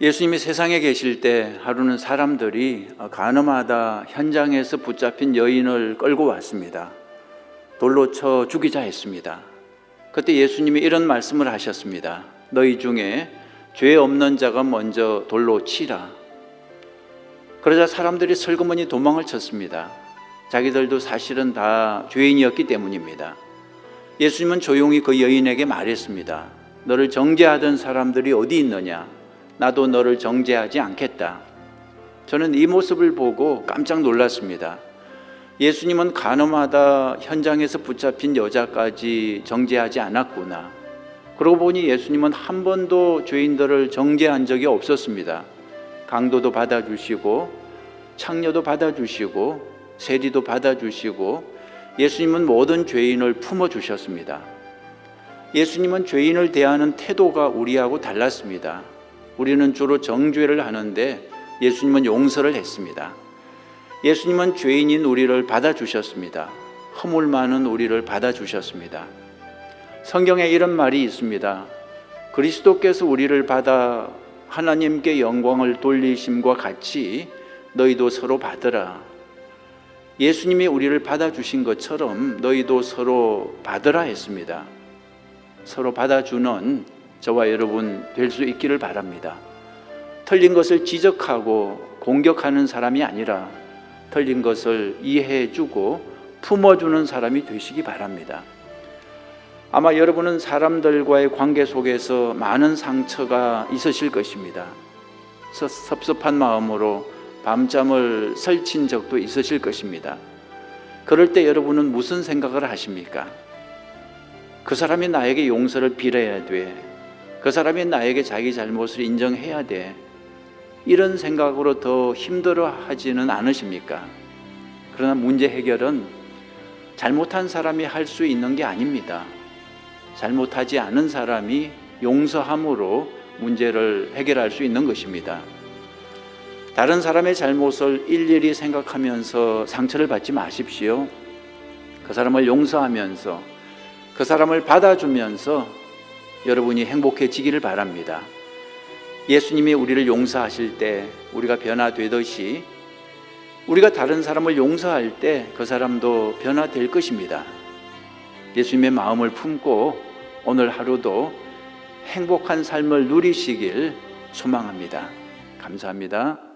예수님이 세상에 계실 때 하루는 사람들이 가늠하다 현장에서 붙잡힌 여인을 끌고 왔습니다. 돌로 쳐 죽이자 했습니다. 그때 예수님이 이런 말씀을 하셨습니다. 너희 중에 죄 없는 자가 먼저 돌로 치라. 그러자 사람들이 슬그머니 도망을 쳤습니다. 자기들도 사실은 다 죄인이었기 때문입니다. 예수님은 조용히 그 여인에게 말했습니다. 너를 정죄하던 사람들이 어디 있느냐? 나도 너를 정죄하지 않겠다. 저는 이 모습을 보고 깜짝 놀랐습니다. 예수님은 간음하다 현장에서 붙잡힌 여자까지 정죄하지 않았구나. 그러고 보니 예수님은 한 번도 죄인들을 정죄한 적이 없었습니다. 강도도 받아주시고, 창녀도 받아주시고, 세리도 받아주시고, 예수님은 모든 죄인을 품어주셨습니다. 예수님은 죄인을 대하는 태도가 우리하고 달랐습니다. 우리는 주로 정죄를 하는데 예수님은 용서를 했습니다. 예수님은 죄인인 우리를 받아주셨습니다. 허물 많은 우리를 받아주셨습니다. 성경에 이런 말이 있습니다. 그리스도께서 우리를 받아 하나님께 영광을 돌리심과 같이 너희도 서로 받으라. 예수님이 우리를 받아주신 것처럼 너희도 서로 받으라 했습니다. 서로 받아주는 저와 여러분 될 수 있기를 바랍니다. 틀린 것을 지적하고 공격하는 사람이 아니라 틀린 것을 이해해주고 품어주는 사람이 되시기 바랍니다. 아마 여러분은 사람들과의 관계 속에서 많은 상처가 있으실 것입니다. 섭섭한 마음으로 밤잠을 설친 적도 있으실 것입니다. 그럴 때 여러분은 무슨 생각을 하십니까? 그 사람이 나에게 용서를 빌어야 돼. 그 사람이 나에게 자기 잘못을 인정해야 돼. 이런 생각으로 더 힘들어 하지는 않으십니까? 그러나 문제 해결은 잘못한 사람이 할 수 있는 게 아닙니다. 잘못하지 않은 사람이 용서함으로 문제를 해결할 수 있는 것입니다. 다른 사람의 잘못을 일일이 생각하면서 상처를 받지 마십시오. 그 사람을 용서하면서 그 사람을 받아주면서 여러분이 행복해지기를 바랍니다. 예수님이 우리를 용서하실 때 우리가 변화되듯이 우리가 다른 사람을 용서할 때 그 사람도 변화될 것입니다. 예수님의 마음을 품고 오늘 하루도 행복한 삶을 누리시길 소망합니다. 감사합니다.